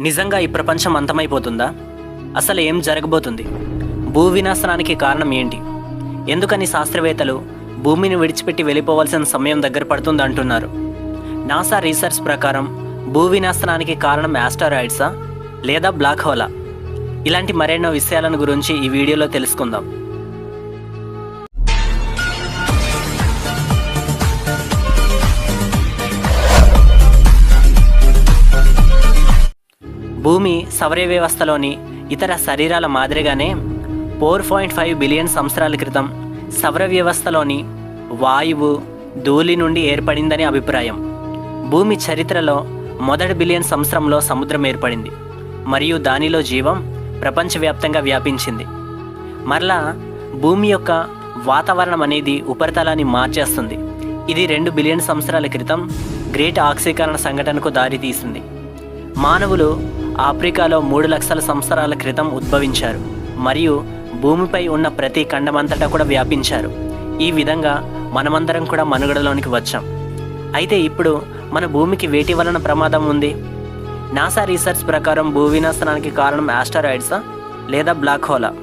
నిజంగా ఈ ప్రపంచం అంతమైపోతుందా? అసలు ఏం జరగబోతుంది? భూ వినాశనానికి కారణం ఏంటి? ఎందుకని శాస్త్రవేత్తలు భూమిని విడిచిపెట్టి వెళ్ళిపోవాల్సిన సమయం దగ్గర పడుతుంది అంటున్నారు? నాసా రీసెర్చ్ ప్రకారం భూ వినాశనానికి కారణం యాస్టరాయిడ్సా లేదా బ్లాక్ హోలా? ఇలాంటి మరెన్నో విషయాలను గురించి ఈ వీడియోలో తెలుసుకుందాం. భూమి సౌర వ్యవస్థలోని ఇతర శరీరాల మాదిరిగానే ఫోర్ పాయింట్ ఫైవ్ బిలియన్ సంవత్సరాల క్రితం సౌర వ్యవస్థలోని వాయువు ధూళి నుండి ఏర్పడిందని అభిప్రాయం. భూమి చరిత్రలో మొదటి బిలియన్ సంవత్సరంలో సముద్రం ఏర్పడింది మరియు దానిలో జీవం ప్రపంచవ్యాప్తంగా వ్యాపించింది. మరలా భూమి యొక్క వాతావరణం అనేది ఉపరితలాన్ని మార్చేస్తుంది. ఇది రెండు బిలియన్ సంవత్సరాల క్రితం గ్రేట్ ఆక్సీకరణ సంఘటనకు దారితీసింది. మానవులు ఆఫ్రికాలో మూడు లక్షల సంవత్సరాల క్రితం ఉద్భవించారు. మరియు భూమిపై ఉన్న ప్రతి ఖండమంతటా కూడా వ్యాపించారు. ఈ విధంగా మనమందరం కూడా మనుగడలోనికి వచ్చాం. అయితే ఇప్పుడు మన భూమికి వేటి వలన ప్రమాదం ఉంది? నాసా రీసెర్చ్ ప్రకారం భూ వినాశనానికి కారణం ఆస్టరాయిడ్సా లేదా బ్లాక్ హోలా?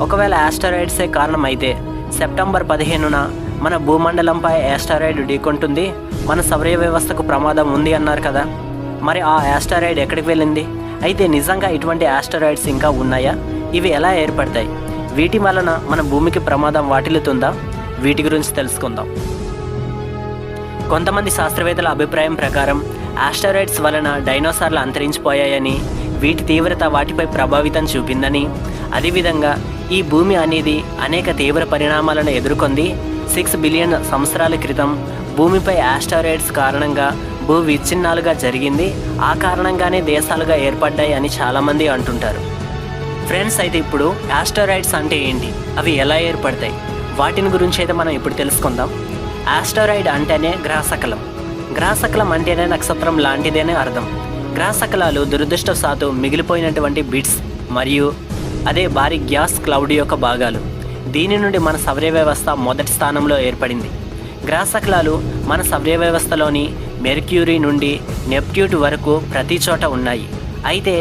ఒకవేళ ఆస్టరాయిడ్సే కారణం అయితే సెప్టెంబర్ పదిహేనున మన భూమండలంపై ఆస్టరాయిడ్ ఢీకొంటుంది మన సౌర వ్యవస్థకు ప్రమాదం ఉంది అన్నారు కదా. మరి ఆ ఆస్టరాయిడ్ ఎక్కడికి వెళ్ళింది? అయితే నిజంగా ఇటువంటి ఆస్టరాయిడ్స్ ఇంకా ఉన్నాయా? ఇవి ఎలా ఏర్పడతాయి? వీటి వలన మన భూమికి ప్రమాదం వాటిల్లుతుందా? వీటి గురించి తెలుసుకుందాం. కొంతమంది శాస్త్రవేత్తల అభిప్రాయం ప్రకారం ఆస్టరాయిడ్స్ వలన డైనోసార్లు అంతరించిపోయాయని వీటి తీవ్రత వాటిపై ప్రభావితం చూపిందని అదేవిధంగా ఈ భూమి అనేది అనేక తీవ్ర పరిణామాలను ఎదుర్కొంది. సిక్స్ బిలియన్ సంవత్సరాల క్రితం భూమిపై ఆస్టరాయిడ్స్ కారణంగా భూ విచ్ఛిన్నాలుగా జరిగింది. ఆ కారణంగానే దేశాలుగా ఏర్పడ్డాయి అని చాలామంది అంటుంటారు. ఫ్రెండ్స్ అయితే ఇప్పుడు ఆస్టరాయిడ్స్ అంటే ఏంటి? అవి ఎలా ఏర్పడతాయి? వాటిని గురించి అయితే మనం ఇప్పుడు తెలుసుకుందాం. ఆస్టరాయిడ్ అంటేనే గ్రహశకలం గ్రహశకలం అంటేనే నక్షత్రం లాంటిదేనే అర్థం. గ్రహశకలాలు దురదృష్టవశాత్తు మిగిలిపోయినటువంటి బిట్స్ మరియు అదే భారీ గ్యాస్ క్లౌడ్ యొక్క భాగాలు. దీని నుండి మన సౌర్య వ్యవస్థ మొదటి స్థానంలో ఏర్పడింది. గ్రహశకలాలు మన సౌర్య వ్యవస్థలోని మెర్క్యూరీ నుండి నెప్ట్యూట్ వరకు ప్రతి చోట ఉన్నాయి. అయితే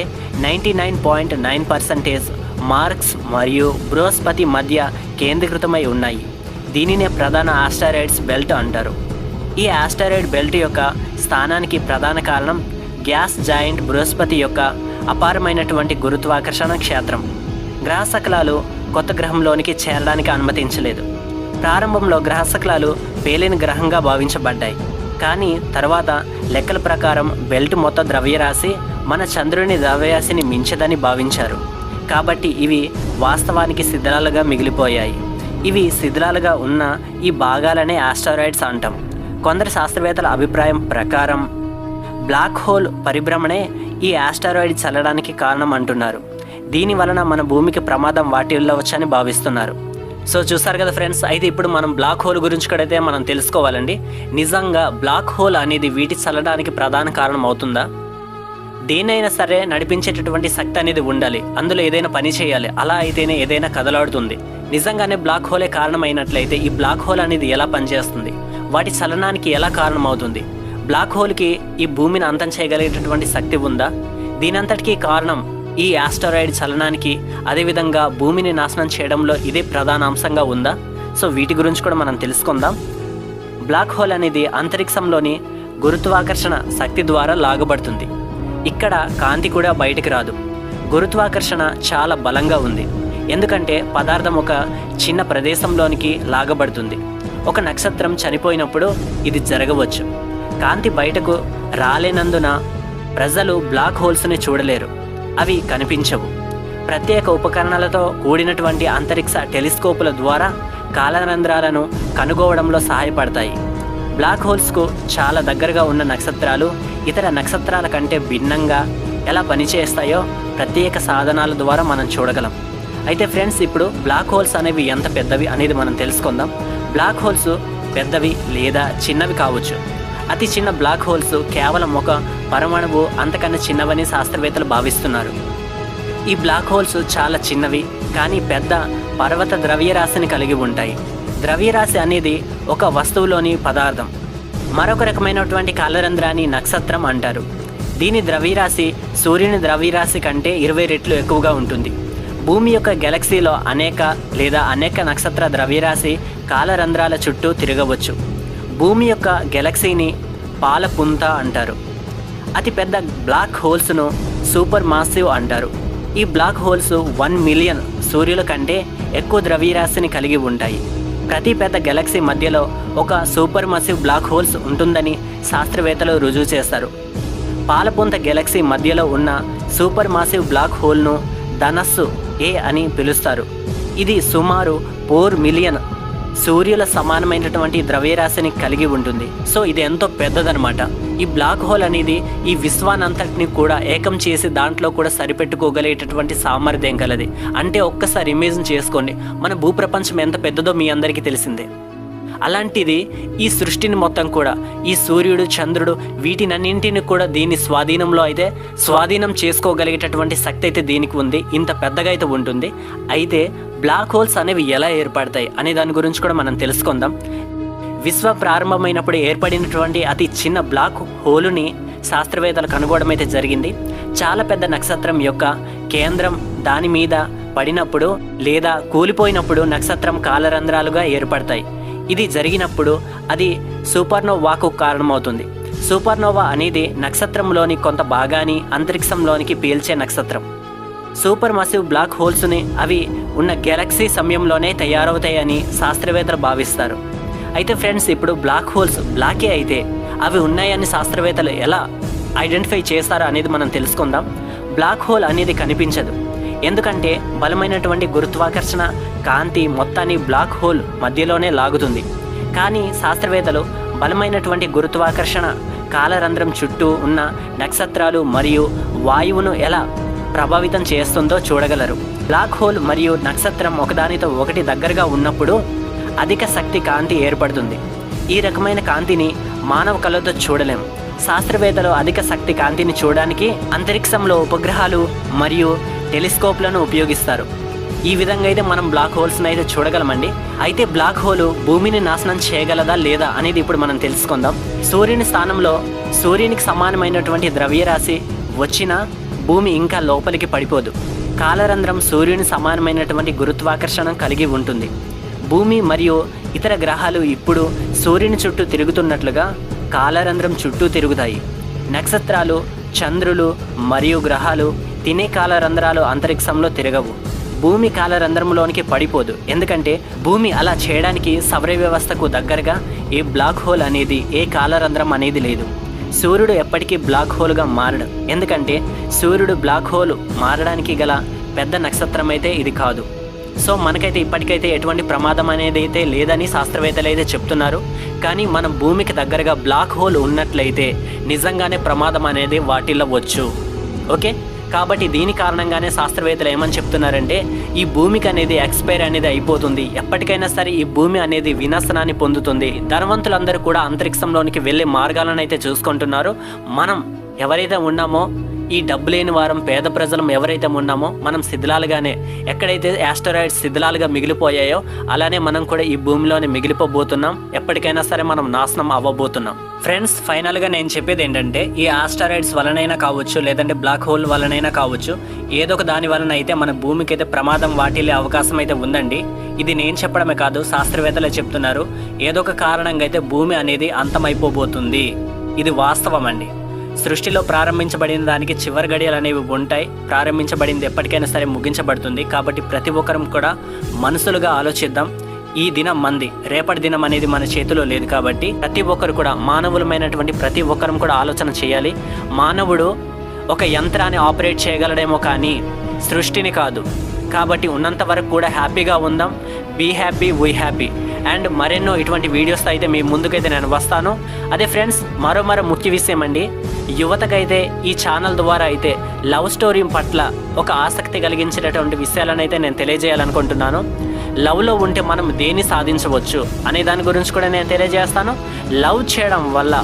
ninety nine point nine percentage marks మరియు బృహస్పతి మధ్య కేంద్రీకృతమై ఉన్నాయి. దీనినే ప్రధాన ఆస్టారాయిడ్స్ బెల్ట్ అంటారు. ఈ ఆస్టారాయిడ్ బెల్ట్ యొక్క స్థానానికి ప్రధాన కారణం గ్యాస్ జాయింట్ బృహస్పతి యొక్క అపారమైనటువంటి గురుత్వాకర్షణ క్షేత్రం. గ్రహశకలాలు కొత్త గ్రహంలోనికి చేరడానికి అనుమతించలేదు. ప్రారంభంలో గ్రహశకలాలు పేలిన గ్రహంగా భావించబడ్డాయి. కానీ తర్వాత లెక్కల ప్రకారం బెల్ట్ మొత్తం ద్రవ్యరాశి మన చంద్రుని ద్రవ్యరాశిని మించదని భావించారు. కాబట్టి ఇవి వాస్తవానికి శిథిలాలుగా మిగిలిపోయాయి. ఇవి శిథిలాలుగా ఉన్న ఈ భాగాలనే ఆస్టరాయిడ్స్ అంటాం. కొందరు శాస్త్రవేత్తల అభిప్రాయం ప్రకారం బ్లాక్ హోల్ పరిభ్రమణే ఈ ఆస్టరాయిడ్ చల్లడానికి కారణం అంటున్నారు. దీని వలన మన భూమికి ప్రమాదం వాటిల్లవచ్చని భావిస్తున్నారు. సో చూసారు కదా ఫ్రెండ్స్ అయితే ఇప్పుడు మనం బ్లాక్ హోల్ గురించి కూడా అయితే మనం తెలుసుకోవాలండి. నిజంగా బ్లాక్ హోల్ అనేది వీటి చల్లడానికి ప్రధాన కారణం అవుతుందా? దేనైనా సరే నడిపించేటటువంటి శక్తి అనేది ఉండాలి. అందులో ఏదైనా పని చేయాలి. అలా అయితేనే ఏదైనా కదలాడుతుంది. నిజంగానే బ్లాక్ హోలే కారణమైనట్లయితే ఈ బ్లాక్ హోల్ అనేది ఎలా పనిచేస్తుంది? వాటి చలనానికి ఎలా కారణమవుతుంది? బ్లాక్ హోల్కి ఈ భూమిని అంతం చేయగలిగేటటువంటి శక్తి ఉందా? దీనంతటికీ కారణం ఈ ఆస్టరాయిడ్ చలనానికి అదేవిధంగా భూమిని నాశనం చేయడంలో ఇదే ప్రధాన అంశంగా ఉందా? సో వీటి గురించి కూడా మనం తెలుసుకుందాం. బ్లాక్ హోల్ అనేది అంతరిక్షంలోని గురుత్వాకర్షణ శక్తి ద్వారా లాగబడుతుంది. ఇక్కడ కాంతి కూడా బయటికి రాదు. గురుత్వాకర్షణ చాలా బలంగా ఉంది. ఎందుకంటే పదార్థం ఒక చిన్న ప్రదేశంలోనికి లాగబడుతుంది. ఒక నక్షత్రం చనిపోయినప్పుడు ఇది జరగవచ్చు. కాంతి బయటకు రాలేనందున ప్రజలు బ్లాక్ హోల్స్ని చూడలేరు. అవి కనిపించవు. ప్రత్యేక ఉపకరణాలతో కూడినటువంటి అంతరిక్ష టెలిస్కోపుల ద్వారా కాలరంధ్రాలను కనుగోవడంలో సహాయపడతాయి. బ్లాక్ హోల్స్కు చాలా దగ్గరగా ఉన్న నక్షత్రాలు ఇతర నక్షత్రాల కంటే భిన్నంగా ఎలా పనిచేస్తాయో ప్రత్యేక సాధనాల ద్వారా మనం చూడగలం. అయితే ఫ్రెండ్స్ ఇప్పుడు బ్లాక్ హోల్స్ అనేవి ఎంత పెద్దవి అనేది మనం తెలుసుకుందాం. బ్లాక్ హోల్స్ పెద్దవి లేదా చిన్నవి కావచ్చు. అతి చిన్న బ్లాక్ హోల్స్ కేవలం ఒక పరమాణువు అంతకన్నా చిన్నవని శాస్త్రవేత్తలు భావిస్తున్నారు. ఈ బ్లాక్ హోల్స్ చాలా చిన్నవి కానీ పెద్ద పర్వత ద్రవ్యరాశిని కలిగి ఉంటాయి. ద్రవ్యరాశి అనేది ఒక వస్తువులోని పదార్థం. మరొక రకమైనటువంటి కాలరంధ్రాన్ని నక్షత్రం అంటారు. దీని ద్రవ్యరాశి సూర్యుని ద్రవ్యరాశి కంటే ఇరవై రెట్లు ఎక్కువగా ఉంటుంది. భూమి యొక్క గెలక్సీలో అనేక లేదా అనేక నక్షత్ర ద్రవ్యరాశి కాలరంధ్రాల చుట్టూ తిరగవచ్చు. భూమి యొక్క గెలక్సీని పాలపుంత అంటారు. అతిపెద్ద బ్లాక్ హోల్స్ను సూపర్ మాసివ్ అంటారు. ఈ బ్లాక్ హోల్స్ వన్ మిలియన్ సూర్యుల కంటే ఎక్కువ ద్రవ్యరాశిని కలిగి ఉంటాయి. ప్రతి పెద్ద గెలక్సీ మధ్యలో ఒక సూపర్ మసివ్ బ్లాక్ హోల్స్ ఉంటుందని శాస్త్రవేత్తలు రుజువు చేస్తారు. పాలపుంత గెలక్సీ మధ్యలో ఉన్న సూపర్ మాసివ్ బ్లాక్ హోల్ను ధనస్సు ఏ అని పిలుస్తారు. ఇది సుమారు ఫోర్ మిలియన్ సూర్యుల సమానమైనటువంటి ద్రవ్యరాశిని కలిగి ఉంటుంది. సో ఇది ఎంతో పెద్దదనమాట ఈ బ్లాక్ హోల్ అనేది ఈ విశ్వానంతటిని కూడా ఏకం చేసి దాంట్లో కూడా సరిపెట్టుకోగలిగేటటువంటి సామర్థ్యం కలది అంటే ఒక్కసారి ఇమేజిన్ చేసుకోండి. మన భూప్రపంచం ఎంత పెద్దదో మీ అందరికీ తెలిసిందే. అలాంటిది ఈ సృష్టిని మొత్తం కూడా ఈ సూర్యుడు చంద్రుడు వీటినన్నింటిని కూడా దీని స్వాధీనంలో అయితే స్వాధీనం చేసుకోగలిగేటటువంటి శక్తి అయితే దీనికి ఉంది. ఇంత పెద్దగా అయితే ఉంటుంది. అయితే బ్లాక్ హోల్స్ అనేవి ఎలా ఏర్పడతాయి అనే దాని గురించి కూడా మనం తెలుసుకుందాం. విశ్వ ప్రారంభమైనప్పుడు ఏర్పడినటువంటి అతి చిన్న బ్లాక్ హోలుని శాస్త్రవేత్తలు కనుగొనడం అయితే జరిగింది. చాలా పెద్ద నక్షత్రం యొక్క కేంద్రం దాని మీద పడినప్పుడు లేదా కూలిపోయినప్పుడు నక్షత్రం కాలరంధ్రాలుగా ఏర్పడతాయి. ఇది జరిగినప్పుడు అది సూపర్నోవాకు కారణమవుతుంది. సూపర్నోవా అనేది నక్షత్రంలోని కొంత భాగాన్ని అంతరిక్షంలోనికి పీల్చే నక్షత్రం. సూపర్ మసివ్ బ్లాక్ హోల్స్ని అవి ఉన్న గెలాక్సీ సమయంలోనే తయారవుతాయని శాస్త్రవేత్తలు భావిస్తారు. అయితే ఫ్రెండ్స్ ఇప్పుడు బ్లాక్ హోల్స్ బ్లాకే అయితే అవి ఉన్నాయని శాస్త్రవేత్తలు ఎలా ఐడెంటిఫై చేస్తారో అనేది మనం తెలుసుకుందాం. బ్లాక్ హోల్ అనేది కనిపించదు. ఎందుకంటే బలమైనటువంటి గురుత్వాకర్షణ కాంతి మొత్తాన్ని బ్లాక్ హోల్ మధ్యలోనే లాగుతుంది. కానీ శాస్త్రవేత్తలు బలమైనటువంటి గురుత్వాకర్షణ కాలరంధ్రం చుట్టూ ఉన్న నక్షత్రాలు మరియు వాయువును ఎలా ప్రభావితం చేస్తుందో చూడగలరు. బ్లాక్ హోల్ మరియు నక్షత్రం ఒకదానితో ఒకటి దగ్గరగా ఉన్నప్పుడు అధిక శక్తి కాంతి ఏర్పడుతుంది. ఈ రకమైన కాంతిని మానవ కళతో చూడలేం. శాస్త్రవేత్తలు అధిక శక్తి కాంతిని చూడడానికి అంతరిక్షంలో ఉపగ్రహాలు మరియు టెలిస్కోప్లను ఉపయోగిస్తారు. ఈ విధంగా అయితే మనం బ్లాక్ హోల్స్ని అయితే చూడగలమండి. అయితే బ్లాక్ హోల్ భూమిని నాశనం చేయగలదా లేదా అనేది ఇప్పుడు మనం తెలుసుకుందాం. సూర్యుని స్థానంలో సూర్యునికి సమానమైనటువంటి ద్రవ్యరాశి వచ్చినా భూమి ఇంకా లోపలికి పడిపోదు. కాలరంధ్రం సూర్యుని సమానమైనటువంటి గురుత్వాకర్షణ కలిగి ఉంటుంది. భూమి మరియు ఇతర గ్రహాలు ఇప్పుడు సూర్యుని చుట్టూ తిరుగుతున్నట్లుగా కాలరంధ్రం చుట్టూ తిరుగుతాయి. నక్షత్రాలు చంద్రులు మరియు గ్రహాలు తినే కాలరంధ్రాలు అంతరిక్షంలో తిరగవు. భూమి కాలరంధ్రంలోనికి పడిపోదు. ఎందుకంటే భూమి అలా చేయడానికి సౌర వ్యవస్థకు దగ్గరగా ఏ బ్లాక్ హోల్ అనేది ఏ కాలరంధ్రం అనేది లేదు. సూర్యుడు ఎప్పటికీ బ్లాక్ హోల్గా మారడు. ఎందుకంటే సూర్యుడు బ్లాక్ హోల్ మారడానికి గల పెద్ద నక్షత్రం అయితే ఇది కాదు. సో మనకైతే ఇప్పటికైతే ఎటువంటి ప్రమాదం అనేది అయితే లేదని శాస్త్రవేత్తలు అయితే చెప్తున్నారు. కానీ మన భూమికి దగ్గరగా బ్లాక్ హోల్ ఉన్నట్లయితే నిజంగానే ప్రమాదం అనేది వాటిల్లో వచ్చు. ఓకే? కాబట్టి దీని కారణంగానే శాస్త్రవేత్తలు ఏమని చెప్తున్నారంటే ఈ భూమికి అనేది ఎక్స్పైర్ అనేది అయిపోతుంది. ఎప్పటికైనా సరే ఈ భూమి అనేది వినాశనాన్ని పొందుతుంది. ధనవంతులందరూ కూడా అంతరిక్షంలోనికి వెళ్ళే మార్గాలను అయితే చూసుకుంటున్నారు. మనం ఎవరైతే ఉన్నామో ఈ డబ్బు లేని వారం పేద ప్రజలం ఎవరైతే ఉన్నామో మనం శిథిలాలుగానే ఎక్కడైతే యాస్టరాయిడ్స్ శిథిలాలుగా మిగిలిపోయాయో అలానే మనం కూడా ఈ భూమిలోనే మిగిలిపోబోతున్నాం. ఎప్పటికైనా సరే మనం నాశనం అవ్వబోతున్నాం. ఫ్రెండ్స్ ఫైనల్గా నేను చెప్పేది ఏంటంటే ఈ ఆస్టరాయిడ్స్ వలనైనా కావచ్చు లేదంటే బ్లాక్ హోల్ వలనైనా కావచ్చు ఏదో ఒక దాని వలన అయితే మన భూమికి అయితే ప్రమాదం వాటిల్లే అవకాశం అయితే ఉందండి. ఇది నేను చెప్పడమే కాదు శాస్త్రవేత్తలే చెప్తున్నారు ఏదో ఒక కారణంగా అయితే భూమి అనేది అంతమైపోబోతుంది. ఇది వాస్తవం అండి సృష్టిలో ప్రారంభించబడిన దానికి చివరి గడియలు అనేవి ఉంటాయి. ప్రారంభించబడింది ఎప్పటికైనా సరే ముగించబడుతుంది. కాబట్టి ప్రతి ఒక్కరం కూడా మనసులుగా ఆలోచిద్దాం. ఈ దినం మంది రేపటి దినం అనేది మన చేతిలో లేదు కాబట్టి ప్రతి ఒక్కరు కూడా మానవులమైనటువంటి ప్రతి ఒక్కరం కూడా ఆలోచన చేయాలి. మానవుడు ఒక యంత్రాన్ని ఆపరేట్ చేయగలడేమో కానీ సృష్టిని కాదు. కాబట్టి ఉన్నంత వరకు కూడా హ్యాపీగా ఉందాం. Be happy we happy. And మరెన్నో ఇటువంటి వీడియోస్ అయితే మీ ముందుకైతే నేను వస్తాను. అదే ఫ్రెండ్స్ మరో మరో ముఖ్య విషయం అండి. యువతకైతే ఈ ఛానల్ ద్వారా అయితే లవ్ స్టోరీ పట్ల ఒక ఆసక్తి కలిగించేటటువంటి విషయాలను అయితే నేను తెలియజేయాలనుకుంటున్నాను. లవ్లో ఉంటే మనం దేన్ని సాధించవచ్చు అనే దాని గురించి కూడా నేను తెలియజేస్తాను. లవ్ చేయడం వల్ల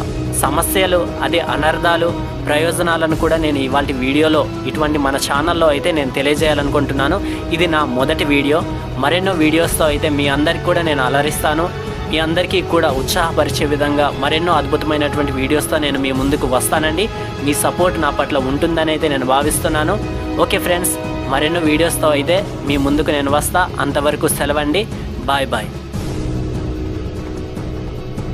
సమస్యలు అదే అనర్థాలు ప్రయోజనాలను కూడా నేను ఇవాళ వీడియోలో ఇటువంటి మన ఛానల్లో అయితే నేను తెలియజేయాలనుకుంటున్నాను. ఇది నా మొదటి వీడియో. మరెన్నో వీడియోస్తో అయితే మీ అందరికి కూడా నేను అలరిస్తాను. మీ అందరికీ కూడా ఉత్సాహపరిచే విధంగా మరెన్నో అద్భుతమైనటువంటి వీడియోస్తో నేను మీ ముందుకు వస్తానండి. మీ సపోర్ట్ నా పట్ల ఉంటుందని అయితే నేను భావిస్తున్నాను. ఓకే ఫ్రెండ్స్ మరెన్నో వీడియోస్తో అయితే మీ ముందుకు నేను వస్తా. అంతవరకు సెలవండి. Bye bye.